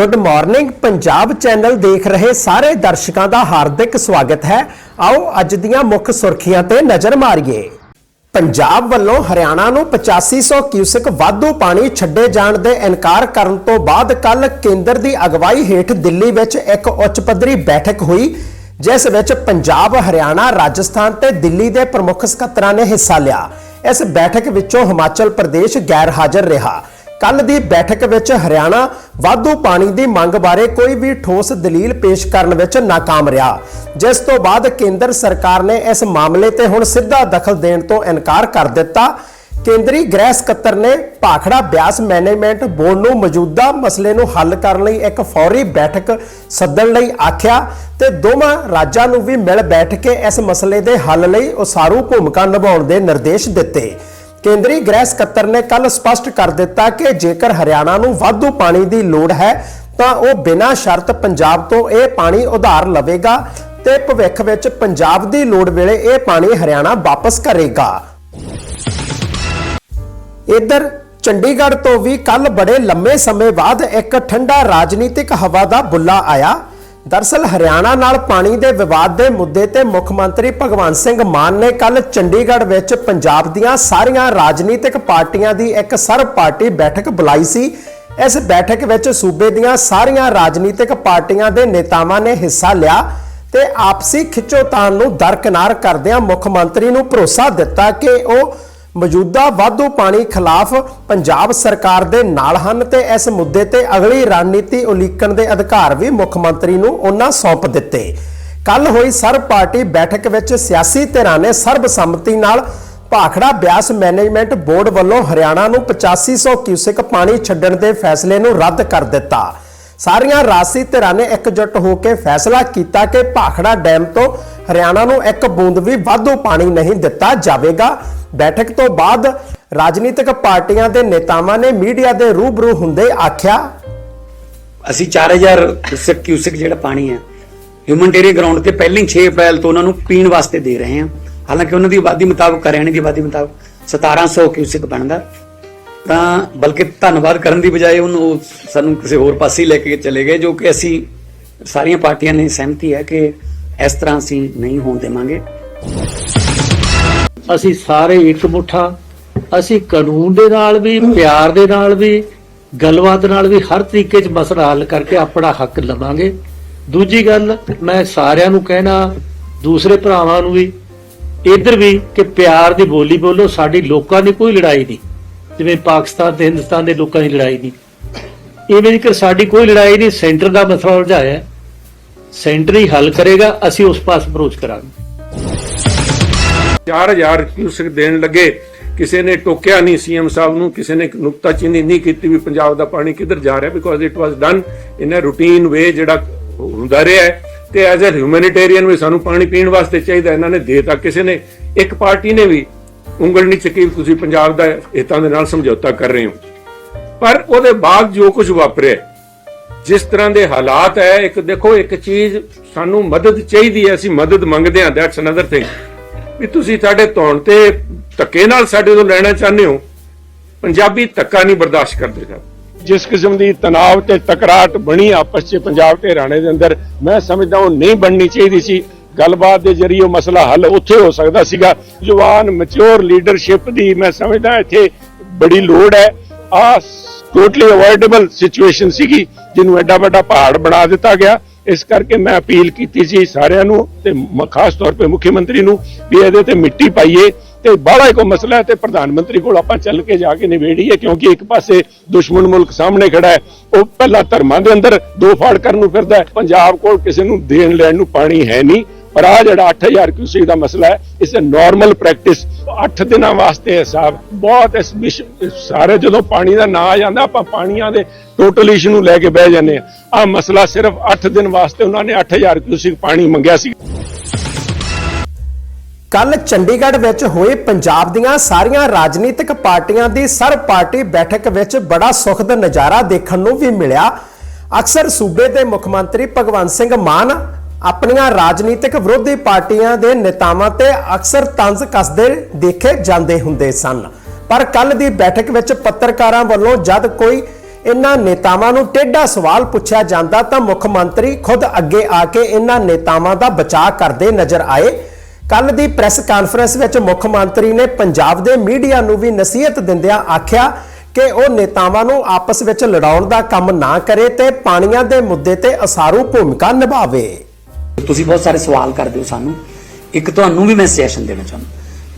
Good morning Punjab channel ਦੇਖ ਰਹੇ ਸਾਰੇ ਦਰਸ਼ਕਾਂ ਦਾ ਹਾਰਦਿਕ ਸਵਾਗਤ ਹੈ। ਆਓ ਅੱਜ ਦੀਆਂ ਮੁੱਖ ਸੁਰਖੀਆਂ ਤੇ ਨਜ਼ਰ ਮਾਰੀਏ। ਪੰਜਾਬ ਵੱਲੋਂ ਹਰਿਆਣਾ ਨੂੰ 8500 ਕਿਊਸਿਕ ਵਾਧੂ ਪਾਣੀ ਛੱਡੇ ਜਾਣ ਦੇ ਇਨਕਾਰ ਕਰਨ ਤੋਂ ਬਾਅਦ ਕੱਲ ਕੇਂਦਰ ਦੀ ਅਗਵਾਈ ਹੇਠ ਦਿੱਲੀ ਵਿੱਚ ਇੱਕ ਉੱਚ ਪੱਧਰੀ ਬੈਠਕ ਹੋਈ, ਜਿਸ ਵਿੱਚ ਪੰਜਾਬ, ਹਰਿਆਣਾ, ਰਾਜਸਥਾਨ ਤੇ ਦਿੱਲੀ ਦੇ ਪ੍ਰਮੁੱਖ ਸਕੱਤਰਾਂ ਨੇ ਹਿੱਸਾ ਲਿਆ। ਇਸ ਬੈਠਕ ਵਿੱਚੋਂ ਹਿਮਾਚਲ ਪ੍ਰਦੇਸ਼ ਗੈਰ ਹਾਜ਼ਰ ਰਿਹਾ। ਕੱਲ ਦੀ ਬੈਠਕ ਵਿੱਚ ਹਰਿਆਣਾ ਵਾਧੂ ਪਾਣੀ ਦੀ ਮੰਗ ਬਾਰੇ ਕੋਈ ਵੀ ਠੋਸ ਦਲੀਲ ਪੇਸ਼ ਕਰਨ ਵਿੱਚ ناکਾਮ ਰਿਹਾ। ਜਿਸ ਤੋਂ ਬਾਅਦ ਕੇਂਦਰ ਸਰਕਾਰ ਨੇ ਇਸ ਮਾਮਲੇ ਤੇ ਹੁਣ ਸਿੱਧਾ ਦਖਲ ਦੇਣ ਤੋਂ ਇਨਕਾਰ ਕਰ ਦਿੱਤਾ। ਕੇਂਦਰੀ ਗ੍ਰਹਿ ਸਕੱਤਰ ਨੇ ਭਾਖੜਾ ਬਿਆਸ ਮੈਨੇਜਮੈਂਟ ਬੋਰਡ ਨੂੰ ਮੌਜੂਦਾ ਮਸਲੇ ਨੂੰ ਹੱਲ ਕਰਨ ਲਈ ਇੱਕ ਫੌਰੀ ਬੈਠਕ ਸੱਦਣ ਲਈ ਆਖਿਆ ਤੇ ਦੋਵਾਂ ਰਾਜਾਂ ਨੂੰ ਵੀ ਮਿਲ ਬੈਠ ਕੇ ਇਸ ਮਸਲੇ ਦੇ ਹੱਲ ਲਈ ਉਸਾਰੂ ਭੂਮਿਕਾ ਨਿਭਾਉਣ ਦੇ ਨਿਰਦੇਸ਼ ਦਿੱਤੇ। ਕੇਂਦਰੀ ਗ੍ਰਹਿ ਸਕੱਤਰ ਨੇ ਕੱਲ ਸਪਸ਼ਟ ਕਰ ਦਿੱਤਾ ਕਿ ਜੇਕਰ ਹਰਿਆਣਾ ਨੂੰ ਵਾਧੂ ਪਾਣੀ ਦੀ ਲੋੜ ਹੈ, ਤਾਂ ਉਹ ਬਿਨਾਂ ਸ਼ਰਤ ਪੰਜਾਬ ਤੋਂ ਇਹ ਪਾਣੀ ਉਧਾਰ ਲਵੇਗਾ ਤੇ ਭਵਿੱਖ ਵਿੱਚ ਪੰਜਾਬ ਦੀ ਲੋੜ ਵੇਲੇ ਇਹ ਪਾਣੀ ਹਰਿਆਣਾ ਵਾਪਸ ਕਰੇਗਾ। ਇਧਰ, ਚੰਡੀਗੜ੍ਹ ਤੋਂ ਵੀ ਕੱਲ ਬੜੇ ਲੰਮੇ ਸਮੇਂ ਬਾਅਦ ਇੱਕ ਠੰਡਾ ਰਾਜਨੀਤਿਕ ਹਵਾ ਦਾ ਬੁੱਲਾ ਆਇਆ। ਦਰਸਲ ਹਰਿਆਣਾ ਨਾਲ ਪਾਣੀ ਦੇ ਵਿਵਾਦ ਦੇ ਮੁੱਦੇ ਤੇ ਮੁੱਖ ਮੰਤਰੀ ਭਗਵੰਤ ਸਿੰਘ ਮਾਨ ਨੇ ਕੱਲ ਚੰਡੀਗੜ੍ਹ ਵਿੱਚ ਪੰਜਾਬ ਦੀਆਂ ਸਾਰੀਆਂ ਰਾਜਨੀਤਿਕ ਪਾਰਟੀਆਂ ਦੀ ਇੱਕ ਸਰਬ ਪਾਰਟੀ ਬੈਠਕ ਬੁਲਾਈ ਸੀ। ਇਸ ਬੈਠਕ ਵਿੱਚ ਸੂਬੇ ਦੀਆਂ ਸਾਰੀਆਂ ਰਾਜਨੀਤਿਕ ਪਾਰਟੀਆਂ ਦੇ ਨੇਤਾਵਾਂ ਨੇ ਹਿੱਸਾ ਲਿਆ ਤੇ ਆਪਸੀ ਖਿੱਚੋਤਾਣ ਨੂੰ ਦਰਕਿਨਾਰ ਕਰਦਿਆਂ ਮੁੱਖ ਮੰਤਰੀ ਨੂੰ ਭਰੋਸਾ ਦਿੱਤਾ ਕਿ ਉਹ ਮੌਜੂਦਾ ਵਾਧੂ ਪਾਣੀ ਖਿਲਾਫ ਪੰਜਾਬ ਸਰਕਾਰ ਦੇ ਨਾਲ ਹਨ ਤੇ ਇਸ ਮੁੱਦੇ ਤੇ ਅਗਲੀ ਰਣਨੀਤੀ ਉਲੀਕਣ ਦੇ ਅਧਿਕਾਰ ਵੀ ਮੁੱਖ ਮੰਤਰੀ ਨੂੰ ਉਹਨਾਂ ਸੌਂਪ ਦਿੱਤੇ। ਕੱਲ ਹੋਈ ਸਰਬ ਪਾਰਟੀ ਬੈਠਕ ਵਿੱਚ ਸਿਆਸੀ ਧਿਰਾਂ ਨੇ ਸਰਬਸੰਮਤੀ ਨਾਲ ਭਾਖੜਾ ਬਿਆਸ ਮੈਨੇਜਮੈਂਟ ਬੋਰਡ ਵੱਲੋਂ ਹਰਿਆਣਾ ਨੂੰ 8500 ਕਿਊਸਿਕ ਪਾਣੀ ਛੱਡਣ ਦੇ ਫੈਸਲੇ ਨੂੰ ਰੱਦ ਕਰ ਦਿੱਤਾ। ਸਾਰੀਆਂ ਰਾਜਸੀ ਧਿਰਾਂ ਨੇ ਇਕਜੁੱਟ ਹੋ ਕੇ ਫੈਸਲਾ ਕੀਤਾ ਕਿ ਭਾਖੜਾ ਡੈਮ ਤੋਂ ਹਰਿਆਣਾ ਨੂੰ ਇੱਕ ਬੂੰਦ ਵੀ ਵਾਧੂ ਪਾਣੀ ਨਹੀਂ ਦਿੱਤਾ ਜਾਵੇਗਾ। ਬੈਠਕ ਤੋਂ ਬਾਅਦ ਰਾਜਨੀਤਿਕ ਪਾਰਟੀਆਂ ਦੇ ਨੇਤਾਵਾਂ ਨੇ ਮੀਡੀਆ ਦੇ ਰੂਬਰੂ ਹੁੰਦੇ ਆਖਿਆ, ਅਸੀਂ 4000 ਕਿਊਸਕ ਕਿਊਸਕ ਜਿਹੜਾ ਪਾਣੀ ਹੈ ਹਿਊਮਨਟੇਰੀਅਨ ਗਰਾਊਂਡ ਤੇ ਪਹਿਲੀ 6 ਅਪ੍ਰੈਲ ਤੋਂ ਉਹਨਾਂ ਨੂੰ ਪੀਣ ਵਾਸਤੇ ਦੇ ਰਹੇ ਹਾਂ। ਹਾਲਾਂਕਿ ਉਹਨਾਂ ਦੀ ਆਬਾਦੀ ਮੁਤਾਬਕ ਹਰਿਆਣੇ ਦੀ ਆਬਾਦੀ ਮੁਤਾਬਕ 1700 ਕਿਊਸਕ ਬਣਦਾ। ਤਾਂ ਬਲਕਿ ਧੰਨਵਾਦ ਕਰਨ ਦੀ ਬਜਾਏ ਉਹਨੂੰ ਸਾਨੂੰ ਕਿਸੇ ਹੋਰ ਪਾਸੇ ਲੈ ਕੇ ਚਲੇ ਗਏ, ਜੋ ਕਿ ਅਸੀਂ ਸਾਰੀਆਂ ਪਾਰਟੀਆਂ ਨੇ ਸਹਿਮਤੀ ਹੈ ਕਿ ਇਸ ਤਰ੍ਹਾਂ ਅਸੀਂ ਨਹੀਂ ਹੋਣ ਦੇਵਾਂਗੇ। ਅਸੀਂ ਸਾਰੇ ਇੱਕ ਮੁੱਠਾ, ਅਸੀਂ ਕਾਨੂੰਨ ਦੇ ਨਾਲ ਵੀ, ਪਿਆਰ ਦੇ ਨਾਲ ਵੀ, ਗੱਲਬਾਤ ਨਾਲ ਵੀ ਹਰ ਤਰੀਕੇ 'ਚ ਮਸਲਾ ਹੱਲ ਕਰਕੇ ਆਪਣਾ ਹੱਕ ਲਵਾਂਗੇ। ਦੂਜੀ ਗੱਲ, ਮੈਂ ਸਾਰਿਆਂ ਨੂੰ ਕਹਿਣਾ, ਦੂਸਰੇ ਭਰਾਵਾਂ ਨੂੰ ਵੀ, ਇੱਧਰ ਵੀ ਕਿ ਪਿਆਰ ਦੀ ਬੋਲੀ ਬੋਲੋ, ਸਾਡੀ ਲੋਕਾਂ ਦੀ ਕੋਈ ਲੜਾਈ ਨਹੀਂ। ਜਿਵੇਂ ਪਾਕਿਸਤਾਨ ਤੇ ਹਿੰਦੁਸਤਾਨ ਦੇ ਲੋਕਾਂ ਦੀ ਲੜਾਈ ਨਹੀਂ। ਇਵੇਂ ਕਿ ਸਾਡੀ ਕੋਈ ਲੜਾਈ ਨਹੀਂ, ਸੈਂਟਰ ਦਾ ਮਸਲਾ ਉਲਝਾਇਆ। ਸੈਂਟਰ ਹੀ ਹੱਲ ਕਰੇਗਾ, ਅਸੀਂ ਉਸ ਪਾਸ ਅਪਰੋਚ ਕਰਾਂਗੇ। 4000 ਕਿਊਸਕ ਦੇਣ ਲੱਗੇ। ਕਿਸੇ ਨੇ ਟੋਕਿਆ ਨਹੀਂ ਸੀਐਮ ਸਾਹਿਬ ਨੂੰ, ਕਿਸੇ ਨੇ ਨੁਕਤਾਚੀਨੀ ਨਹੀਂ ਕੀਤੀ ਵੀ ਪੰਜਾਬ ਦਾ ਪਾਣੀ ਕਿੱਧਰ ਜਾ ਰਿਹਾ because it was done in a routine way ਜਿਹੜਾ ਹੁੰਦਾ ਰਿਹਾ ਹੈ। ਤੇ ਐਜ਼ ਅ ਹਿਊਮੈਨਿਟੇਰੀਅਨ ਵੀ ਸਾਨੂੰ ਪਾਣੀ ਪੀਣ ਵਾਸਤੇ ਚਾਹੀਦਾ, ਇਹਨਾਂ ਨੇ ਦੇਤਾ। ਕਿਸੇ ਨੇ, ਇੱਕ ਪਾਰਟੀ ਨੇ ਵੀ ਉਂਗਲ ਨਹੀਂ ਚੱਕੀ ਵੀ ਤੁਸੀਂ ਪੰਜਾਬ ਦਾ ਹਿੱਤਾਂ ਦੇ ਨਾਲ ਸਮਝੌਤਾ ਕਰ ਰਹੇ ਹੋ। ਪਰ ਉਹਦੇ ਬਾਅਦ ਜੋ ਕੁਝ ਵਾਪਰਿਆ, ਜਿਸ ਤਰ੍ਹਾਂ ਦੇ ਹਾਲਾਤ ਹੈ, ਇੱਕ ਦੇਖੋ, ਇੱਕ ਚੀਜ਼ ਸਾਨੂੰ ਮਦਦ ਚਾਹੀਦੀ ਹੈ, ਅਸੀਂ ਮਦਦ ਮੰਗਦੇ ਹਾਂ ਦੈਟਸ ਅਨਦਰ ਥਿੰਗ ਵੀ ਤੁਸੀਂ ਸਾਡੇ ਧੌਣ ਤੇ ਧੱਕੇ ਨਾਲ ਸਾਡੇ ਤੋਂ ਲੈਣਾ ਚਾਹੁੰਦੇ ਹੋ, ਪੰਜਾਬੀ ਧੱਕਾ ਨਹੀਂ ਬਰਦਾਸ਼ਤ ਕਰਦੇ ਸਰ। ਜਿਸ ਕਿਸਮ ਦੀ ਤਣਾਅ ਤੇ ਟਕਰਾਟ ਬਣੀ ਆਪਸ 'ਚ ਪੰਜਾਬ ਤੇ ਹਰਿਆਣੇ ਦੇ ਅੰਦਰ, ਮੈਂ ਸਮਝਦਾ ਉਹ ਨਹੀਂ ਬਣਨੀ ਚਾਹੀਦੀ ਸੀ। ਗੱਲਬਾਤ ਦੇ ਜਰੀਏ ਉਹ ਮਸਲਾ ਹੱਲ ਉੱਥੇ ਹੋ ਸਕਦਾ ਸੀਗਾ। ਜਵਾਨ ਮੈਚੁਰ ਲੀਡਰਸ਼ਿਪ ਦੀ ਮੈਂ ਸਮਝਦਾ ਇੱਥੇ ਬੜੀ ਲੋੜ ਹੈ। ਆ ਟੋਟਲੀ ਅਵੋਇਡੇਬਲ ਸਿਚੁਏਸ਼ਨ ਸੀਗੀ, ਜਿਹਨੂੰ ਐਡਾ ਵੱਡਾ ਪਹਾੜ ਬਣਾ ਦਿੱਤਾ ਗਿਆ। ਇਸ ਕਰਕੇ ਮੈਂ ਅਪੀਲ ਕੀਤੀ ਸੀ ਸਾਰਿਆਂ ਨੂੰ ਤੇ ਖਾਸ ਤੌਰ ਤੇ ਮੁੱਖ ਮੰਤਰੀ ਨੂੰ ਵੀ ਇਹਦੇ ਤੇ ਮਿੱਟੀ ਪਾਈਏ ਤੇ ਬਾਹਲਾ ਕੋ ਮਸਲਾ ਹੈ ਤੇ ਪ੍ਰਧਾਨ ਮੰਤਰੀ ਕੋਲ ਆਪਾਂ ਚੱਲ ਕੇ ਜਾ ਕੇ ਨਿਬੇੜੀਏ ਕਿਉਂਕਿ ਇੱਕ ਪਾਸੇ ਦੁਸ਼ਮਣ ਮੁਲਕ ਸਾਹਮਣੇ ਖੜਾ ਹੈ, ਉਹ ਪਹਿਲਾਂ ਧਰਮਾਂ ਦੇ ਅੰਦਰ ਦੋ ਫਾੜ ਕਰਨ ਨੂੰ ਫਿਰਦਾ ਪੰਜਾਬ ਕੋਲ ਕਿਸੇ ਨੂੰ ਦੇਣ ਲੈਣ ਨੂੰ ਪਾਣੀ ਹੈ ਨਹੀਂ। ਪਰ ਆ ਜਿਹੜਾ 8000 ਕਿਊਸੀ ਦਾ ਮਸਲਾ ਹੈ, ਇਸ ਨਾਰਮਲ ਪ੍ਰੈਕਟਿਸ 8 ਦਿਨਾਂ ਵਾਸਤੇ ਹਿਸਾਬ ਬਹੁਤ ਇਸ ਸਾਰੇ ਜਦੋਂ ਪਾਣੀ ਦਾ ਨਾਂ ਆ ਜਾਂਦਾ, ਆਪਾਂ ਪਾਣੀਆਂ ਦੇ ਟੋਟਲ ਇਸ਼ੂ ਨੂੰ ਲੈ ਕੇ ਬਹਿ ਜਾਂਦੇ ਆ ਆ ਮਸਲਾ ਸਿਰਫ 8 ਦਿਨ ਵਾਸਤੇ ਉਹਨਾਂ ਨੇ 8000 ਕਿਊਸੀ ਪਾਣੀ ਮੰਗਿਆ ਸੀ। ਕੱਲ ਚੰਡੀਗੜ੍ਹ ਵਿੱਚ ਹੋਏ ਪੰਜਾਬ ਦੀਆਂ ਸਾਰੀਆਂ ਰਾਜਨੀਤਿਕ ਪਾਰਟੀਆਂ ਦੀ ਸਰ ਪਾਰਟੀ ਬੈਠਕ ਵਿੱਚ ਬੜਾ ਸੁਖਦ ਨਜ਼ਾਰਾ ਦੇਖਣ ਨੂੰ ਵੀ ਮਿਲਿਆ। ਅਕਸਰ ਸੂਬੇ ਦੇ ਮੁੱਖ ਮੰਤਰੀ ਭਗਵੰਤ ਸਿੰਘ ਮਾਨ ਆਪਣੀਆਂ ਰਾਜਨੀਤਿਕ ਵਿਰੋਧੀ ਪਾਰਟੀਆਂ ਦੇ ਨੇਤਾਵਾਂ ਤੇ ਅਕਸਰ ਤੰਜ਼ ਕੱਸਦੇ ਦੇਖੇ ਜਾਂਦੇ ਹੁੰਦੇ ਸਨ। ਪਰ ਕੱਲ ਦੀ ਬੈਠਕ ਵਿੱਚ ਪੱਤਰਕਾਰਾਂ ਵੱਲੋਂ ਜਦ ਕੋਈ ਇਨ੍ਹਾਂ ਨੇਤਾਵਾਂ ਨੂੰ ਟੇਢਾ ਸਵਾਲ ਪੁੱਛਿਆ ਜਾਂਦਾ ਤਾਂ ਮੁੱਖ ਮੰਤਰੀ ਖੁਦ ਅੱਗੇ ਆ ਕੇ ਇਨ੍ਹਾਂ ਨੇਤਾਵਾਂ ਦਾ ਬਚਾਅ ਕਰਦੇ ਨਜ਼ਰ ਆਏ। ਕੱਲ ਦੀ ਪ੍ਰੈਸ ਕਾਨਫਰੰਸ ਵਿੱਚ ਮੁੱਖ ਮੰਤਰੀ ਨੇ ਪੰਜਾਬ ਦੇ ਮੀਡੀਆ ਨੂੰ ਵੀ ਨਸੀਹਤ ਦਿੰਦਿਆਂ ਆਖਿਆ ਕਿ ਉਹ ਨੇਤਾਵਾਂ ਨੂੰ ਆਪਸ ਵਿੱਚ ਲੜਾਉਣ ਦਾ ਕੰਮ ਨਾ ਕਰੇ ਤੇ ਪਾਣੀਆਂ ਦੇ ਮੁੱਦੇ ਤੇ ਅਸਾਰੂ ਭੂਮਿਕਾ ਨਿਭਾਵੇ। ਤੁਸੀਂ ਬਹੁਤ ਸਾਰੇ ਸਵਾਲ ਕਰਦੇ ਹੋ ਸਾਨੂੰ। ਇੱਕ ਤੁਹਾਨੂੰ ਵੀ ਮੈਂ ਸੈਸ਼ਨ ਦੇਣਾ ਚਾਹੁੰਦਾ।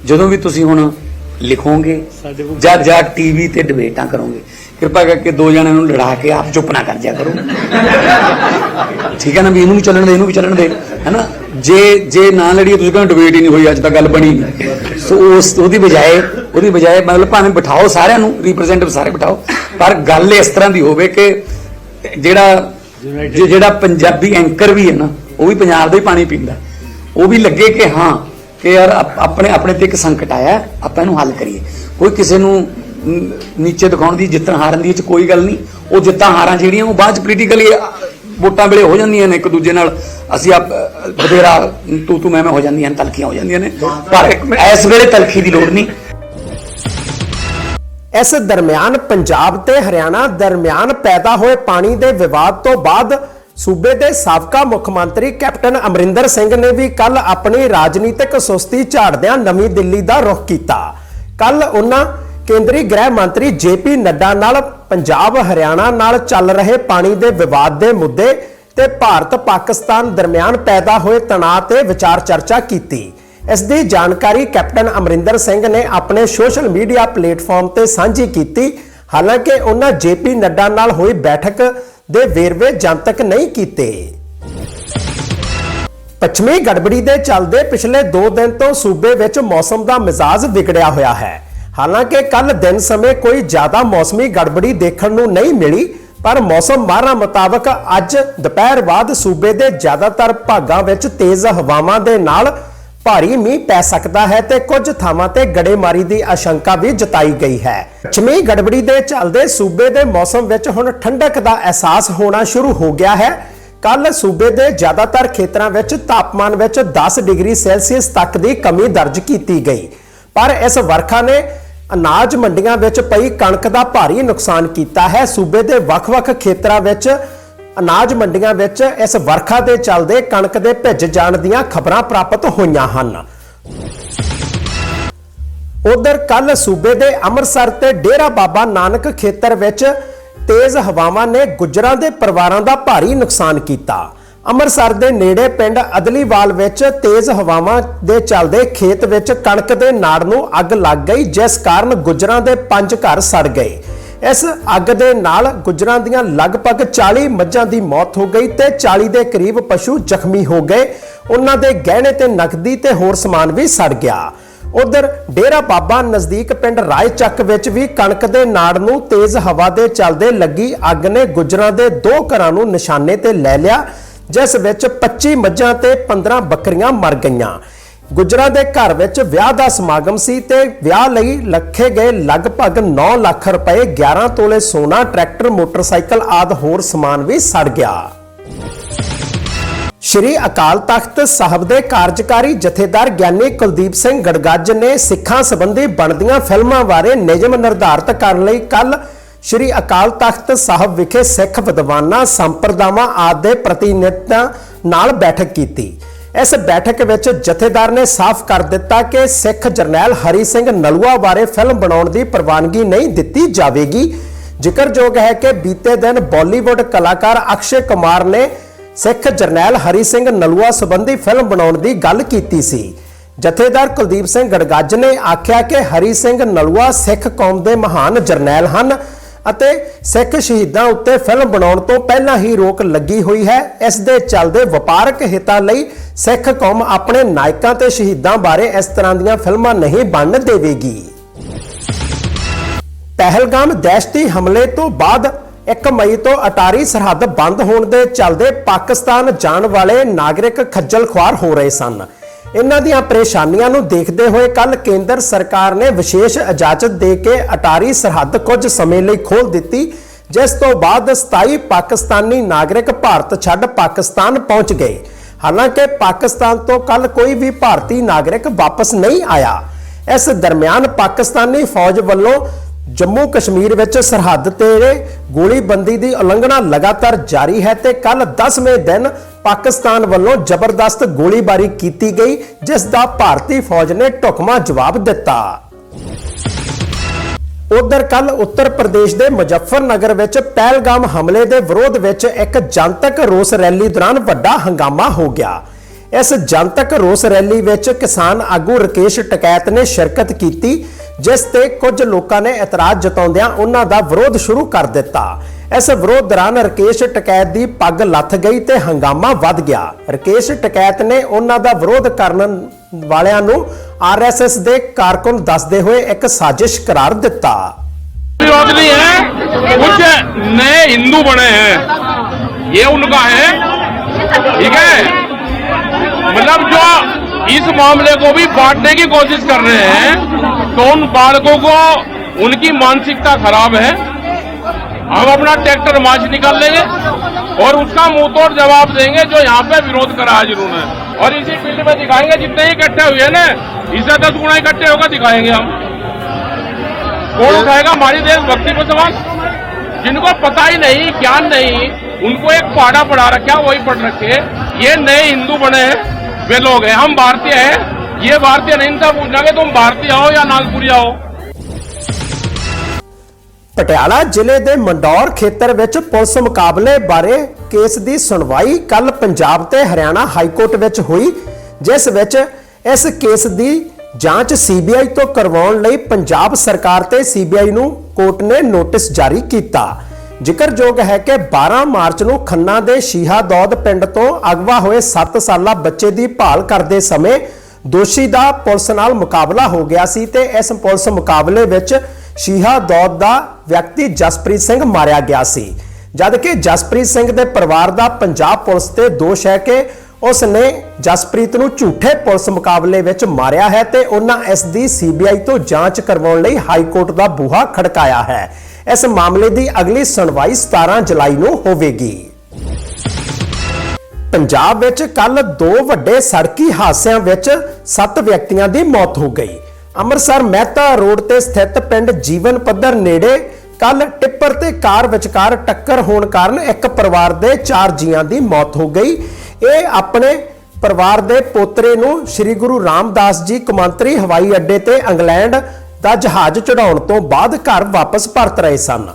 ਜਦੋਂ ਵੀ ਤੁਸੀਂ ਹੁਣ ਲਿਖੋਗੇ ਜਾਂ ਜਾਂ ਟੀਵੀ ਤੇ ਡਿਬੇਟਾਂ ਕਰੋਗੇ ਕਿਰਪਾ ਕਰਕੇ ਦੋ ਜਣਿਆਂ ਨੂੰ ਲੜਾ ਕੇ ਆਪ ਚੁੱਪ ਨਾ ਕਰ ਜਿਆ ਕਰੋ। ਠੀਕ ਹੈ ਨਾ ਵੀ ਇਹਨੂੰ ਵੀ ਚੱਲਣ ਦੇ ਇਹਨੂੰ ਵੀ ਚੱਲਣ ਦੇ ਹੈਨਾ? ਜੇ ਜੇ ਨਾ ਲੜੀਏ ਤੁਸੀਂ ਕਹਿੰਦੇ ਡਿਬੇਟ ਹੀ ਨਹੀਂ ਹੋਈ ਅੱਜ ਤੱਕ ਗੱਲ ਬਣੀ। ਸੋ ਉਸ ਉਹਦੀ ਬਜਾਏ ਉਹਦੀ ਬਜਾਏ ਮਤਲਬ ਭਾਵੇਂ ਬਿਠਾਓ ਸਾਰਿਆਂ ਨੂੰ ਰਿਪਰੈਜ਼ੈਂਟੇਟਿਵ ਸਾਰੇ ਬਿਠਾਓ ਪਰ ਗੱਲ ਇਸ ਤਰ੍ਹਾਂ ਦੀ ਹੋਵੇ ਕਿ ਜਿਹੜਾ ਜਿਹੜਾ ਪੰਜਾਬੀ ਐਂਕਰ ਵੀ ਹੈ ਨਾ ਉਹ ਵੀ ਪੰਜਾਬ ਦਾ ਹੀ ਪਾਣੀ ਪੀਂਦਾ। ਉਹ ਵੀ ਲੱਗੇ ਕਿ ਹਾਂ ਕਿ ਯਾਰ ਆਪਣੇ ਆਪਣੇ ਤੇ ਇੱਕ ਸੰਕਟ ਆਇਆ ਆਪਾਂ ਇਹਨੂੰ ਹੱਲ ਕਰੀਏ। ਕੋਈ ਕਿਸੇ ਨੂੰ ਨੀਚੇ ਦਿਖਾਉਣ ਦੀ ਜਿੱਤਣ ਹਾਰਨ ਦੀ ਚ ਕੋਈ ਗੱਲ ਨਹੀਂ। ਉਹ ਜਿੱਤਾਂ ਹਾਰਾਂ ਜਿਹੜੀਆਂ ਉਹ ਬਾਅਦ ਚ ਪੋਲੀਟੀਕਲੀ ਵੋਟਾਂ ਵੇਲੇ ਹੋ ਜਾਂਦੀਆਂ ਨੇ ਇੱਕ ਦੂਜੇ ਨਾਲ। ਅਸੀਂ ਆਪ ਅ, ਬਥੇਰਾ ਤੂੰ ਤੂੰ ਮੈਂ ਮੈਂ ਹੋ ਜਾਂਦੀਆਂ ਨੇ ਤਲਖੀਆਂ ਹੋ ਜਾਂਦੀਆਂ ਨੇ। ਪਰ ਇਸ ਵੇਲੇ ਤਲਖੀ ਦੀ ਲੋੜ ਨਹੀਂ। ਇਸ ਦਰਮਿਆਨ ਪੰਜਾਬ ਤੇ ਹਰਿਆਣਾ ਦਰਮਿਆਨ ਪੈਦਾ ਹੋਏ ਪਾਣੀ ਦੇ ਵਿਵਾਦ ਤੋਂ ਬਾਅਦ ਸੂਬੇ ਦੇ ਸਾਬਕਾ ਮੁੱਖ ਮੰਤਰੀ ਕੈਪਟਨ ਅਮਰਿੰਦਰ ਸਿੰਘ ਨੇ ਵੀ ਕੱਲ ਆਪਣੀ ਰਾਜਨੀਤਿਕ ਸੁਸਤੀ ਝਾੜਦਿਆਂ ਨਵੀਂ ਦਿੱਲੀ ਦਾ ਰੁਖ ਕੀਤਾ। ਕੱਲ ਉਹਨਾਂ ਕੇਂਦਰੀ ਗ੍ਰਹਿ ਮੰਤਰੀ ਜੇਪੀ ਨੱਡਾ ਨਾਲ ਪੰਜਾਬ ਹਰਿਆਣਾ ਨਾਲ ਚੱਲ ਰਹੇ ਪਾਣੀ ਦੇ ਵਿਵਾਦ ਦੇ ਮੁੱਦੇ ਤੇ ਭਾਰਤ ਪਾਕਿਸਤਾਨ ਦਰਮਿਆਨ ਪੈਦਾ ਹੋਏ ਤਣਾਅ ਤੇ ਵਿਚਾਰ ਚਰਚਾ ਕੀਤੀ। ਇਸ ਦੀ ਜਾਣਕਾਰੀ ਕੈਪਟਨ ਅਮਰਿੰਦਰ ਸਿੰਘ ਨੇ ਆਪਣੇ ਸੋਸ਼ਲ ਮੀਡੀਆ ਪਲੇਟਫਾਰਮ ਤੇ ਸਾਂਝੀ ਕੀਤੀ। ਹਾਲਾਂਕਿ ਉਹਨਾਂ ਜੇਪੀ ਨੱਡਾ ਨਾਲ ਹੋਈ ਬੈਠਕ ਦੇ ਵੇਰਵੇ ਜਨਤਕ ਨਹੀਂ ਕੀਤੇ। ਪੱਛਮੀ ਗੜਬੜੀ ਦੇ ਚੱਲਦੇ ਪਿਛਲੇ 2 ਦਿਨ ਤੋਂ ਸੂਬੇ ਵਿੱਚ ਮੌਸਮ ਦਾ ਮਿਜ਼ਾਜ ਵਿਗੜਿਆ ਹੋਇਆ ਹੈ। ਹਾਲਾਂਕਿ ਕੱਲ ਦਿਨ ਸਮੇਂ ਕੋਈ ਜ਼ਿਆਦਾ ਮੌਸਮੀ ਗੜਬੜੀ ਦੇਖਣ ਨੂੰ ਨਹੀਂ ਮਿਲੀ, ਪਰ ਮੌਸਮ ਮਾਹਰਾਂ ਮੁਤਾਬਕ ਅੱਜ ਦੁਪਹਿਰ ਬਾਅਦ ਸੂਬੇ ਦੇ ਜ਼ਿਆਦਾਤਰ ਭਾਗਾਂ ਵਿੱਚ ਤੇਜ਼ ਹਵਾਵਾਂ ਦੇ ਨਾਲ ਭਾਰੀ ਮੀਂਹ ਪੈ ਸਕਦਾ ਹੈ ਤੇ ਕੁਝ ਥਾਵਾਂ ਤੇ ਗੜੇਮਾਰੀ ਦੀ ਆਸ਼ੰਕਾ ਵੀ ਜਤਾਈ ਗਈ ਹੈ। ਪੱਛਮੀ ਗੜਬੜੀ ਦੇ ਚੱਲਦੇ ਸੂਬੇ ਦੇ ਮੌਸਮ ਵਿੱਚ ਹੁਣ ਠੰਡਕ ਦਾ ਅਹਿਸਾਸ ਹੋਣਾ ਸ਼ੁਰੂ ਹੋ ਗਿਆ ਹੈ। ਕੱਲ ਸੂਬੇ ਦੇ ਜ਼ਿਆਦਾਤਰ ਖੇਤਰਾਂ ਵਿੱਚ ਤਾਪਮਾਨ ਵਿੱਚ 10 ਡਿਗਰੀ ਸੈਲਸੀਅਸ ਤੱਕ ਦੀ ਕਮੀ ਦਰਜ ਕੀਤੀ ਗਈ। ਪਰ ਇਸ ਵਰਖਾ ਨੇ ਅਨਾਜ ਮੰਡੀਆਂ ਵਿੱਚ ਪਈ ਕਣਕ ਦਾ ਭਾਰੀ ਨੁਕਸਾਨ ਕੀਤਾ ਹੈ। ਸੂਬੇ ਦੇ ਵੱਖ-ਵੱਖ ਖੇਤਰਾਂ ਵਿੱਚ ਅਨਾਜ ਮੰਡੀਆਂ ਵਿੱਚ ਇਸ ਵਰਖਾ ਦੇ ਚੱਲਦੇ ਕਣਕ ਦੇ ਭਿੱਜ ਜਾਣ ਦੀਆਂ ਖਬਰਾਂ ਪ੍ਰਾਪਤ ਹੋਈਆਂ ਹਨ। ਉਧਰ ਕੱਲ ਸੂਬੇ ਦੇ ਅੰਮ੍ਰਿਤਸਰ ਤੇ ਡੇਰਾ ਬਾਬਾ ਨਾਨਕ ਖੇਤਰ ਵਿੱਚ ਤੇਜ਼ ਹਵਾਵਾਂ ਨੇ ਗੁੱਜਰਾਂ ਦੇ ਪਰਿਵਾਰਾਂ ਦਾ ਭਾਰੀ ਨੁਕਸਾਨ ਕੀਤਾ। ਅੰਮ੍ਰਿਤਸਰ ਦੇ ਨੇੜੇ ਪਿੰਡ ਅਦਲੀਵਾਲ ਵਿੱਚ ਤੇਜ਼ ਹਵਾਵਾਂ ਦੇ ਚੱਲਦੇ ਖੇਤ ਵਿੱਚ ਕਣਕ ਦੇ ਨਾੜ ਨੂੰ ਅੱਗ ਲੱਗ ਗਈ, ਜਿਸ ਕਾਰਨ ਗੁੱਜਰਾਂ ਦੇ ਪੰਜ ਘਰ ਸੜ ਗਏ। ਇਸ ਅੱਗ ਦੇ ਨਾਲ ਗੁੱਜਰਾਂ ਦੀਆਂ ਲਗਭਗ 40 ਮੱਝਾਂ ਦੀ ਮੌਤ ਹੋ ਗਈ ਤੇ 40 ਦੇ ਕਰੀਬ ਪਸ਼ੂ ਜ਼ਖਮੀ ਹੋ ਗਏ। ਉਹਨਾਂ ਦੇ ਗਹਿਣੇ ਤੇ ਨਕਦੀ ਤੇ ਹੋਰ ਸਮਾਨ ਵੀ ਸੜ ਗਿਆ। ਉਧਰ ਡੇਰਾ ਬਾਬਾ ਨਜ਼ਦੀਕ ਪਿੰਡ ਰਾਏਚੱਕ ਵਿੱਚ ਵੀ ਕਣਕ ਦੇ ਨਾੜ ਨੂੰ ਤੇਜ਼ ਹਵਾ ਦੇ ਚੱਲਦੇ ਲੱਗੀ ਅੱਗ ਨੇ ਗੁੱਜਰਾਂ ਦੇ ਦੋ ਘਰਾਂ ਨੂੰ ਨਿਸ਼ਾਨੇ ਤੇ ਲੈ ਲਿਆ, ਜਿਸ ਵਿੱਚ 25 ਮੱਝਾਂ ਤੇ 15 ਬੱਕਰੀਆਂ ਮਰ ਗਈਆਂ। ਗੁਜਰਾਂ ਦੇ ਘਰ ਵਿੱਚ ਵਿਆਹ ਦਾ ਸਮਾਗਮ ਸੀ ਤੇ ਵਿਆਹ ਲਈ ਲੱਖੇ ਗਏ ਲਗਭਗ 9 ਲੱਖ ਰੁਪਏ 11 ਤੋਲੇ ਸੋਨਾ, ਟਰੈਕਟਰ, ਮੋਟਰਸਾਈਕਲ ਆਦ ਹੋਰ ਸਮਾਨ ਵੀ ਸੜ ਗਿਆ। ਸ਼੍ਰੀ ਅਕਾਲ ਤਖਤ ਸਾਹਿਬ ਦੇ ਕਾਰਜਕਾਰੀ ਜਥੇਦਾਰ ਗਿਆਨੀ ਕੁਲਦੀਪ ਸਿੰਘ ਗੜਗੱਜ ਨੇ ਸਿੱਖਾਂ ਸੰਬੰਧੀ ਬਣਦੀਆਂ ਫਿਲਮਾਂ ਬਾਰੇ ਨਿਯਮ ਨਿਰਧਾਰਤ ਕਰਨ ਲਈ ਕੱਲ ਸ਼੍ਰੀ ਅਕਾਲ ਤਖਤ ਸਾਹਿਬ ਵਿਖੇ ਸਿੱਖ ਵਿਦਵਾਨਾਂ, ਸੰਪਰਦਾਵਾਂ ਆਦਿ ਦੇ ਪ੍ਰਤੀਨਿਧਾਂ ਨਾਲ ਬੈਠਕ ਕੀਤੀ। ਇਸ ਬੈਠਕ ਵਿੱਚ ਜਥੇਦਾਰ ਨੇ ਸਾਫ਼ ਕਰ ਦਿੱਤਾ ਕਿ ਸਿੱਖ ਜਰਨੈਲ ਹਰੀ ਸਿੰਘ ਨਲੂਆ ਬਾਰੇ ਫਿਲਮ ਬਣਾਉਣ ਦੀ ਪ੍ਰਵਾਨਗੀ ਨਹੀਂ ਦਿੱਤੀ ਜਾਵੇਗੀ। ਜ਼ਿਕਰਯੋਗ ਹੈ ਕਿ ਬੀਤੇ ਦਿਨ ਬਾਲੀਵੁੱਡ ਕਲਾਕਾਰ ਅਕਸ਼ੇ ਕੁਮਾਰ ਨੇ ਸਿੱਖ ਜਰਨੈਲ ਹਰੀ ਸਿੰਘ ਨਲੂਆ ਸੰਬੰਧੀ ਫਿਲਮ ਬਣਾਉਣ ਦੀ ਗੱਲ ਕੀਤੀ ਸੀ। ਜਥੇਦਾਰ ਕੁਲਦੀਪ ਸਿੰਘ ਗੜਗੱਜ ਨੇ ਆਖਿਆ ਕਿ ਹਰੀ ਸਿੰਘ ਨਲੂਆ ਸਿੱਖ ਕੌਮ ਦੇ ਮਹਾਨ ਜਰਨੈਲ ਹਨ। ਅਤੇ ਸਿੱਖ ਸ਼ਹੀਦਾਂ ਉੱਤੇ ਫਿਲਮ ਬਣਾਉਣ ਤੋਂ ਪਹਿਲਾਂ ਹੀ ਰੋਕ ਲੱਗੀ ਹੋਈ ਹੈ। ਇਸ ਦੇ ਚੱਲਦੇ ਵਪਾਰਕ ਹਿੱਤਾਂ ਲਈ ਸਿੱਖ ਕੌਮ ਆਪਣੇ ਨਾਇਕਾਂ ਤੇ ਸ਼ਹੀਦਾਂ ਬਾਰੇ ਇਸ ਤਰ੍ਹਾਂ ਦੀਆਂ ਫਿਲਮਾਂ ਨਹੀਂ ਬਣਨ ਦੇਵੇਗੀ। ਪਹਿਲਗਾਮ ਦਹਿਸ਼ਤੀ ਹਮਲੇ ਤੋਂ ਬਾਅਦ 1 ਮਈ ਤੋਂ ਅਟਾਰੀ ਸਰਹੱਦ ਬੰਦ ਹੋਣ ਦੇ ਚੱਲਦੇ ਪਾਕਿਸਤਾਨ ਜਾਣ ਵਾਲੇ ਨਾਗਰਿਕ ਖੱਜਲ ਖੁਆਰ ਹੋ ਰਹੇ ਸਨ। ਇਹਨਾਂ ਦੀਆਂ ਪਰੇਸ਼ਾਨੀਆਂ ਨੂੰ ਦੇਖਦੇ ਹੋਏ ਕੱਲ ਕੇਂਦਰ ਸਰਕਾਰ ਨੇ ਵਿਸ਼ੇਸ਼ ਇਜਾਜ਼ਤ ਦੇ ਕੇ ਅਟਾਰੀ ਸਰਹੱਦ ਕੁਝ ਸਮੇਂ ਲਈ ਖੋਲ ਦਿੱਤੀ, ਜਿਸ ਤੋਂ ਬਾਅਦ 27 ਪਾਕਿਸਤਾਨੀ ਨਾਗਰਿਕ ਭਾਰਤ ਛੱਡ ਪਾਕਿਸਤਾਨ ਪਹੁੰਚ ਗਏ। ਹਾਲਾਂਕਿ ਪਾਕਿਸਤਾਨ ਤੋਂ ਕੱਲ ਕੋਈ ਵੀ ਭਾਰਤੀ ਨਾਗਰਿਕ ਵਾਪਸ ਨਹੀਂ ਆਇਆ। ਇਸ ਦਰਮਿਆਨ ਪਾਕਿਸਤਾਨੀ ਫੌਜ ਵੱਲੋਂ ਜੰਮੂ ਕਸ਼ਮੀਰ ਵਿੱਚ ਸਰਹੱਦ ਤੇ ਗੋਲੀਬੰਦੀ ਦੀ ਉਲੰਘਣਾ ਲਗਾਤਾਰ ਜਾਰੀ ਹੈ ਤੇ ਕੱਲ 10ਵੇਂ ਦਿਨ ਪਾਕਿਸਤਾਨ ਵੱਲੋਂ ਜ਼ਬਰਦਸਤ ਗੋਲੀਬਾਰੀ ਕੀਤੀ ਗਈ, ਜਿਸ ਦਾ ਭਾਰਤੀ ਫੌਜ ਨੇ ਢੁਕਵਾਂ ਜਵਾਬ ਦਿੱਤਾ। ਉਧਰ ਕੱਲ ਉੱਤਰ ਪ੍ਰਦੇਸ਼ ਦੇ ਮੁਜ਼ੱਫਰਨਗਰ ਵਿੱਚ ਪਹਿਲਗਾਮ ਹਮਲੇ ਦੇ ਵਿਰੋਧ ਵਿੱਚ ਇੱਕ ਜਨਤਕ ਰੋਸ ਰੈਲੀ ਦੌਰਾਨ ਵੱਡਾ ਹੰਗਾਮਾ ਹੋ ਗਿਆ। ਇਸ ਜਨਤਕ ਰੋਸ ਰੈਲੀ ਵਿੱਚ ਕਿਸਾਨ ਆਗੂ ਰਕੇਸ਼ ਟਕੈਤ ਨੇ ਸ਼ਿਰਕਤ ਕੀਤੀ, ਜਿਸ ਤੇ ਕੁਝ ਲੋਕਾਂ ਨੇ ਇਤਰਾਜ਼ ਜਤਾਉਂਦਿਆਂ ਉਹਨਾਂ ਦਾ ਵਿਰੋਧ ਸ਼ੁਰੂ ਕਰ ਦਿੱਤਾ। ਇਸ ਵਿਰੋਧ ਦੌਰਾਨ ਰਕੇਸ਼ ਟਕੈਤ ਦੀ ਪੱਗ ਲੱਥ ਗਈ ਤੇ ਹੰਗਾਮਾ ਵੱਧ ਗਿਆ ਰਕੇਸ਼ ਟਕੈਤ ਨੇ ਉਹਨਾਂ ਦਾ ਵਿਰੋਧ ਕਰਨ ਵਾਲਿਆਂ ਨੂੰ ਆਰਐਸਐਸ ਦੇ ਕਾਰਕੁਨ ਦੱਸਦੇ ਹੋਏ ਇੱਕ ਸਾਜ਼ਿਸ਼ ਕਰਾਰ ਦਿੱਤਾ विरोध नहीं है कुछ नए हिंदू बने हैं ये उनका है ठीक है मतलब जो इस मामले को भी बांटने की कोशिश कर रहे हैं तो उन बालकों को उनकी मानसिकता खराब है हम अपना ट्रैक्टर मार्च निकाल लेंगे और उसका मुँह तोड़ जवाब देंगे जो यहाँ पे विरोध करा है जिन्होंने और इसी फ़ील्ड में दिखाएँगे, जितने ही इकट्ठे हुए ना इससे दस गुना इकट्ठे होगा दिखाएँगे हम। कौन उठाएगा? हमारी देशभक्ति पर सवाल जिनको पता ही नहीं, ज्ञान नहीं, उनको एक पहाड़ा पढ़ा रखा, वही पढ़ रखे ये नए हिंदू बने हैं, वे लोग हैं। हम भारतीय हैं। ये भारतीय नहीं था पूछना कि तुम भारतीय हो या नागपुरी हो? ਪਟਿਆਲਾ ਜ਼ਿਲ੍ਹੇ ਦੇ ਮੰਡੌਰ ਖੇਤਰ ਵਿੱਚ ਪੁਲਿਸ ਮੁਕਾਬਲੇ ਬਾਰੇ ਕੇਸ ਦੀ ਸੁਣਵਾਈ ਕੱਲ ਪੰਜਾਬ ਤੇ ਹਰਿਆਣਾ ਹਾਈ ਕੋਰਟ ਵਿੱਚ ਹੋਈ, ਜਿਸ ਵਿੱਚ ਇਸ ਕੇਸ ਦੀ ਜਾਂਚ ਸੀਬੀਆਈ ਤੋਂ ਕਰਵਾਉਣ ਲਈ ਪੰਜਾਬ ਸਰਕਾਰ ਤੇ ਸੀਬੀਆਈ ਨੂੰ ਕੋਰਟ ਨੇ ਨੋਟਿਸ ਜਾਰੀ ਕੀਤਾ। ਜ਼ਿਕਰਯੋਗ ਹੈ ਕਿ 12 ਮਾਰਚ ਨੂੰ ਖੰਨਾ ਦੇ ਸ਼ੀਹਾ ਦੌਦ ਪਿੰਡ ਤੋਂ ਅਗਵਾ ਹੋਏ 7 ਸਾਲਾ ਬੱਚੇ ਦੀ ਭਾਲ ਕਰਦੇ ਸਮੇਂ ਦੋਸ਼ੀ ਦਾ ਪੁਲਿਸ ਨਾਲ ਮੁਕਾਬਲਾ ਹੋ ਗਿਆ ਸੀ ਤੇ ਇਸ ਪੁਲਿਸ ਮੁਕਾਬਲੇ ਵਿੱਚ ਸ਼ੀਹਾ ਦੌਦ ਦਾ ਵਿਅਕਤੀ ਜਸਪ੍ਰੀਤ ਸਿੰਘ ਮਾਰਿਆ ਗਿਆ ਸੀ। ਜਦਕਿ ਜਸਪ੍ਰੀਤ ਸਿੰਘ ਦੇ ਪਰਿਵਾਰ ਦਾ ਪੰਜਾਬ ਪੁਲਿਸ ਤੇ ਦੋਸ਼ ਹੈ ਕਿ ਉਸ ਨੇ ਜਸਪ੍ਰੀਤ ਨੂੰ ਝੂਠੇ ਪੁਲਿਸ ਮੁਕਾਬਲੇ ਵਿੱਚ ਮਾਰਿਆ ਹੈ ਤੇ ਉਹਨਾਂ ਇਸ ਦੀ ਸੀਬੀਆਈ ਤੋਂ ਜਾਂਚ ਕਰਵਾਉਣ ਲਈ ਹਾਈ ਕੋਰਟ ਦਾ ਬੂਹਾ ਖੜਕਾਇਆ ਹੈ। ਇਸ ਮਾਮਲੇ ਦੀ ਅਗਲੀ ਸੁਣਵਾਈ 17 ਜੁਲਾਈ ਨੂੰ ਹੋਵੇਗੀ। ਪੰਜਾਬ ਵਿੱਚ ਕੱਲ ਦੋ ਵੱਡੇ ਸੜਕੀ ਹਾਦਸਿਆਂ ਵਿੱਚ 7 ਵਿਅਕਤੀਆਂ ਦੀ ਮੌਤ ਹੋ ਗਈ। ਅੰਮ੍ਰਿਤਸਰ ਮਹਿਤਾ ਰੋਡ ਤੇ ਸਥਿਤ ਪਿੰਡ ਜੀਵਨ ਪੱਧਰ ਨੇੜੇ ਕੱਲ ਟਿੱਪਰ ਤੇ ਕਾਰ ਵਿਚਕਾਰ ਟੱਕਰ ਹੋਣ ਕਾਰਨ ਇੱਕ ਪਰਿਵਾਰ ਦੇ 4 ਜੀਆਂ ਦੀ ਮੌਤ ਹੋ ਗਈ। ਇਹ ਆਪਣੇ ਪਰਿਵਾਰ ਦੇ ਪੋਤਰੇ ਨੂੰ ਸ੍ਰੀ ਗੁਰੂ ਰਾਮਦਾਸ ਜੀ ਕੌਮਾਂਤਰੀ ਹਵਾਈ ਅੱਡੇ ਤੇ ਇੰਗਲੈਂਡ ਦਾ ਜਹਾਜ਼ ਚੜਾਉਣ ਤੋਂ ਬਾਅਦ ਘਰ ਵਾਪਸ ਪਰਤ ਰਹੇ ਸਨ।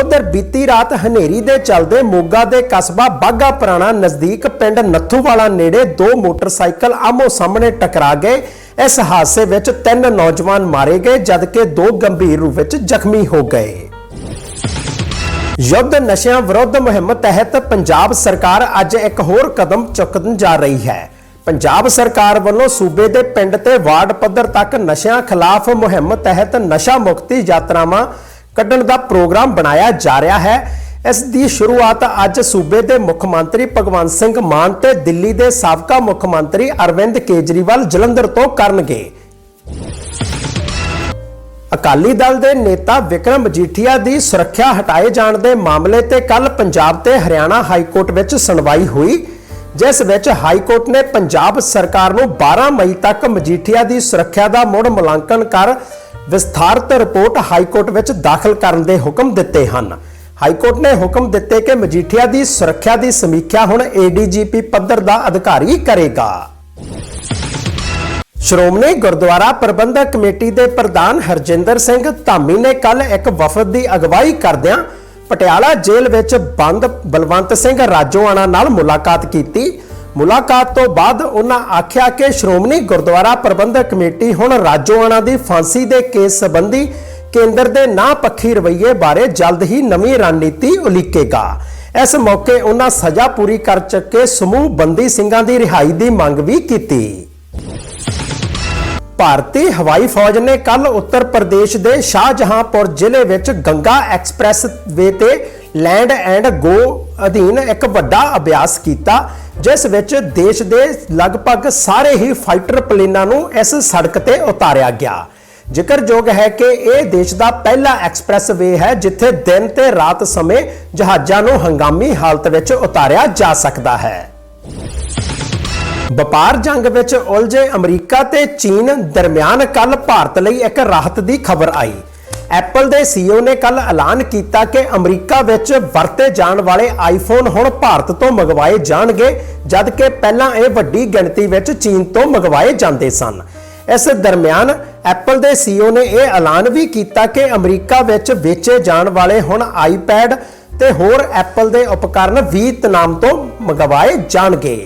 ਉਧਰ ਬੀਤੀ ਰਾਤ ਹਨੇਰੀ ਦੇ ਚਲਦੇ ਮੋਗਾ ਦੇ ਕਸਬਾ ਬਾਗਾ ਪੁਰਾਣਾ ਨਜ਼ਦੀਕ ਪਿੰਡ ਨੱਥੂਵਾਲਾ ਨੇੜੇ ਦੋ ਮੋਟਰਸਾਈਕਲ ਆਮੋ ਸਾਹਮਣੇ ਟਕਰਾ ਗਏ। ਇਸ ਹਾਦਸੇ ਵਿੱਚ ਤਿੰਨ ਨੌਜਵਾਨ ਮਾਰੇ ਗਏ, ਜਦਕਿ ਦੋ ਗੰਭੀਰ ਰੂਪ ਵਿੱਚ ਜ਼ਖਮੀ ਹੋ ਗਏ। ਯੁੱਧ ਨਸ਼ਿਆਂ ਵਿਰੁੱਧ ਮੁਹਿੰਮ ਤਹਿਤ ਪੰਜਾਬ ਸਰਕਾਰ ਅੱਜ ਇੱਕ ਹੋਰ ਕਦਮ ਚੁੱਕਣ ਜਾ ਰਹੀ ਹੈ। ਪੰਜਾਬ ਸਰਕਾਰ ਵੱਲੋਂ ਸੂਬੇ ਦੇ ਪਿੰਡ ਤੇ ਵਾਰਡ ਪੱਧਰ ਤੱਕ ਨਸ਼ਿਆਂ ਖਿਲਾਫ ਮੁਹਿੰਮ ਤਹਿਤ ਨਸ਼ਾ ਮੁਕਤੀ ਯਾਤਰਾਵਾਂ ਕੱਢਣ ਦਾ ਪ੍ਰੋਗਰਾਮ ਬਣਾਇਆ ਜਾ ਰਿਹਾ ਹੈ। ਇਸ ਦੀ ਸ਼ੁਰੂਆਤ ਅੱਜ ਸੂਬੇ ਦੇ ਮੁੱਖ ਮੰਤਰੀ ਭਗਵੰਤ ਸਿੰਘ ਮਾਨ ਤੇ ਦਿੱਲੀ ਦੇ ਸਾਬਕਾ ਮੁੱਖ ਮੰਤਰੀ ਅਰਵਿੰਦ ਕੇਜਰੀਵਾਲ ਜਲੰਧਰ ਤੋਂ ਕਰਨਗੇ। ਅਕਾਲੀ ਦਲ ਦੇ ਨੇਤਾ ਵਿਕਰਮ ਮਜੀਠੀਆ ਦੀ ਸੁਰੱਖਿਆ ਹਟਾਏ ਜਾਣ ਦੇ ਮਾਮਲੇ ਤੇ ਕੱਲ ਪੰਜਾਬ ਤੇ ਹਰਿਆਣਾ ਹਾਈ ਕੋਰਟ ਵਿੱਚ ਸੁਣਵਾਈ ਹੋਈ, ਜਿਸ ਵਿੱਚ ਹਾਈ ਕੋਰਟ ਨੇ ਪੰਜਾਬ ਸਰਕਾਰ ਨੂੰ 12 ਮਈ ਤੱਕ ਮਜੀਠੀਆ ਦੀ ਸੁਰੱਖਿਆ ਦਾ ਮੁੜ ਮੁਲਾਂਕਣ ਕਰ ਵਿਸਥਾਰਤ ਰਿਪੋਰਟ ਹਾਈ ਕੋਰਟ ਵਿੱਚ ਦਾਖਲ ਕਰਨ ਦੇ ਹੁਕਮ ਦਿੱਤੇ ਹਨ। ਹਾਈ ਨੇ ਹੁਕਮ ਦਿੱਤੇ ਕਿ ਮਜੀਠੀਆ ਦੀ ਸੁਰੱਖਿਆ ਦੀ ਸਮੀਖਿਆ ਹੁਣ ਏਡੀਜੀਪੀ ਪੱਧਰ ਦਾ ਅਧਿਕਾਰੀ ਕਰੇਗਾ। ਸ਼੍ਰੋਮਣੀ ਗੁਰਦੁਆਰਾ ਪ੍ਰਬੰਧਕ ਕਮੇਟੀ ਦੇ ਪ੍ਰਧਾਨ ਹਰਜਿੰਦਰ ਸਿੰਘ ਧਾਮੀ ਨੇ ਕੱਲ ਇੱਕ ਵਫਦ ਦੀ ਅਗਵਾਈ ਕਰਦਿਆਂ ਪਟਿਆਲਾ ਜੇਲ੍ਹ ਵਿੱਚ ਬੰਦ ਬਲਵੰਤ ਸਿੰਘ ਰਾਜੋਆਣਾ ਨਾਲ ਮੁਲਾਕਾਤ ਕੀਤੀ। ਮੁਲਾਕਾਤ ਤੋਂ ਬਾਅਦ ਉਹਨਾਂ ਆਖਿਆ ਕਿ ਸ਼੍ਰੋਮਣੀ ਗੁਰਦੁਆਰਾ ਪ੍ਰਬੰਧਕ ਕਮੇਟੀ ਹੁਣ ਰਾਜੋਆਣਾ ਦੀ ਫਾਂਸੀ ਦੇ ਕੇਸ ਸੰਬੰਧੀ ਕੇਂਦਰ ਦੇ ਨਾ ਪੱਖੀ ਰਵੱਈਏ ਬਾਰੇ ਜਲਦ ਹੀ ਨਵੀਂ ਰਣਨੀਤੀ ਉਲੀਕੇਗਾ। ਇਸ ਮੌਕੇ ਉਹਨਾਂ ਸਜ਼ਾ ਪੂਰੀ ਕਰ ਚੁੱਕੇ ਸਮੂਹ ਬੰਦੀ ਸਿੰਘਾਂ ਦੀ ਰਿਹਾਈ ਦੀ ਮੰਗ ਵੀ ਕੀਤੀ। ਭਾਰਤੀ ਹਵਾਈ ਫੌਜ ਨੇ ਕੱਲ ਉੱਤਰ ਪ੍ਰਦੇਸ਼ ਦੇ ਸ਼ਾਹਜਹਾਂਪੁਰ ਜ਼ਿਲ੍ਹੇ ਵਿੱਚ ਗੰਗਾ ਐਕਸਪ੍ਰੈਸ ਵੇ ਤੇ ਲੈਂਡ ਐਂਡ ਗੋ ਅਧੀਨ ਇੱਕ ਵੱਡਾ ਅਭਿਆਸ ਕੀਤਾ, ਜਿਸ ਵਿੱਚ ਦੇਸ਼ ਦੇ ਲਗਭਗ ਸਾਰੇ ਹੀ ਫਾਈਟਰ ਪਲੇਨਾਂ ਨੂੰ ਇਸ ਸੜਕ ਤੇ ਉਤਾਰਿਆ ਗਿਆ। ਜ਼ਿਕਰਯੋਗ ਹੈ ਕਿ ਇਹ ਦੇਸ਼ ਦਾ ਪਹਿਲਾ ਐਕਸਪ੍ਰੈਸ ਵੇ ਹੈ, ਜਿੱਥੇ ਦਿਨ ਤੇ ਰਾਤ ਸਮੇਂ ਜਹਾਜ਼ਾਂ ਨੂੰ ਹੰਗਾਮੀ ਹਾਲਤ ਵਿੱਚ ਉਤਾਰਿਆ ਜਾ ਸਕਦਾ ਹੈ। ਵਪਾਰ ਜੰਗ ਵਿੱਚ ਉਲਝੇ ਅਮਰੀਕਾ ਤੇ ਚੀਨ ਦਰਮਿਆਨ ਕੱਲ ਭਾਰਤ ਲਈ ਇੱਕ ਰਾਹਤ ਦੀ ਖਬਰ ਆਈ। ਐਪਲ ਦੇ CEO ਨੇ ਕੱਲ ਐਲਾਨ ਕੀਤਾ ਕਿ ਅਮਰੀਕਾ ਵਿੱਚ ਵਰਤੇ ਜਾਣ ਵਾਲੇ ਆਈਫੋਨ ਹੁਣ ਭਾਰਤ ਤੋਂ ਮੰਗਵਾਏ ਜਾਣਗੇ ਜਦ ਕਿ ਪਹਿਲਾਂ ਇਹ ਵੱਡੀ ਗਿਣਤੀ ਵਿੱਚ ਚੀਨ ਤੋਂ ਮੰਗਵਾਏ ਜਾਂਦੇ ਸਨ। ਇਸ ਦਰਮਿਆਨ ਐਪਲ ਦੇ CEO ਨੇ ਇਹ ਐਲਾਨ ਵੀ ਕੀਤਾ ਕਿ ਅਮਰੀਕਾ ਵਿੱਚ ਵੇਚੇ ਜਾਣ ਵਾਲੇ ਹੁਣ ਆਈਪੈਡ ਤੇ ਹੋਰ ਐਪਲ ਦੇ ਉਪਕਰਨ ਵੀਅਤਨਾਮ ਤੋਂ ਮੰਗਵਾਏ ਜਾਣਗੇ।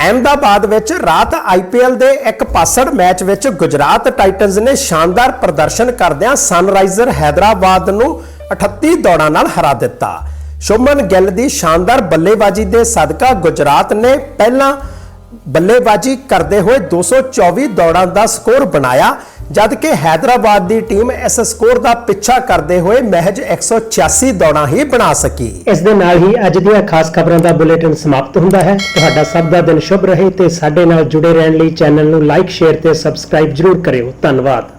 ਅਹਿਮਦਾਬਾਦ ਵਿੱਚ ਰਾਤ ਆਈਪੀਐਲ ਦੇ ਇੱਕ ਪਾਸੜ ਮੈਚ ਵਿੱਚ ਗੁਜਰਾਤ ਟਾਈਟਨਜ਼ ਨੇ ਸ਼ਾਨਦਾਰ ਪ੍ਰਦਰਸ਼ਨ ਕਰਦਿਆਂ ਸਨਰਾਈਜ਼ਰ ਹੈਦਰਾਬਾਦ ਨੂੰ 38 ਦੌੜਾਂ ਨਾਲ ਹਰਾ ਦਿੱਤਾ। ਸ਼ੁਭਮਨ ਗਿੱਲ ਦੀ ਸ਼ਾਨਦਾਰ ਬੱਲੇਬਾਜ਼ੀ ਦੇ ਸਦਕਾ ਗੁਜਰਾਤ ਨੇ ਪਹਿਲਾਂ ਬੱਲੇਬਾਜ਼ੀ ਕਰਦੇ ਹੋਏ 224 ਦੌੜਾਂ ਦਾ ਸਕੋਰ ਬਣਾਇਆ, ਜਦਕਿ ਹੈਦਰਾਬਾਦ ਦੀ ਟੀਮ ਇਸ ਸਕੋਰ ਦਾ ਪਿੱਛਾ ਕਰਦੇ ਹੋਏ ਮਹਿਜ 186 ਦੌੜਾਂ ਹੀ ਬਣਾ ਸਕੀ। ਇਸ ਦੇ ਨਾਲ ਹੀ ਅੱਜ ਦੀਆਂ ਖਾਸ ਖਬਰਾਂ ਦਾ ਬੁਲੇਟਿਨ ਸਮਾਪਤ ਹੁੰਦਾ ਹੈ। ਤੁਹਾਡਾ ਸਭ ਦਾ ਦਿਨ ਸ਼ੁਭ ਰਹੇ ਤੇ ਸਾਡੇ ਨਾਲ ਜੁੜੇ ਰਹਿਣ ਲਈ ਚੈਨਲ ਨੂੰ ਲਾਈਕ, ਸ਼ੇਅਰ ਤੇ ਸਬਸਕ੍ਰਾਈਬ ਜਰੂਰ ਕਰਿਓ। ਧੰਨਵਾਦ।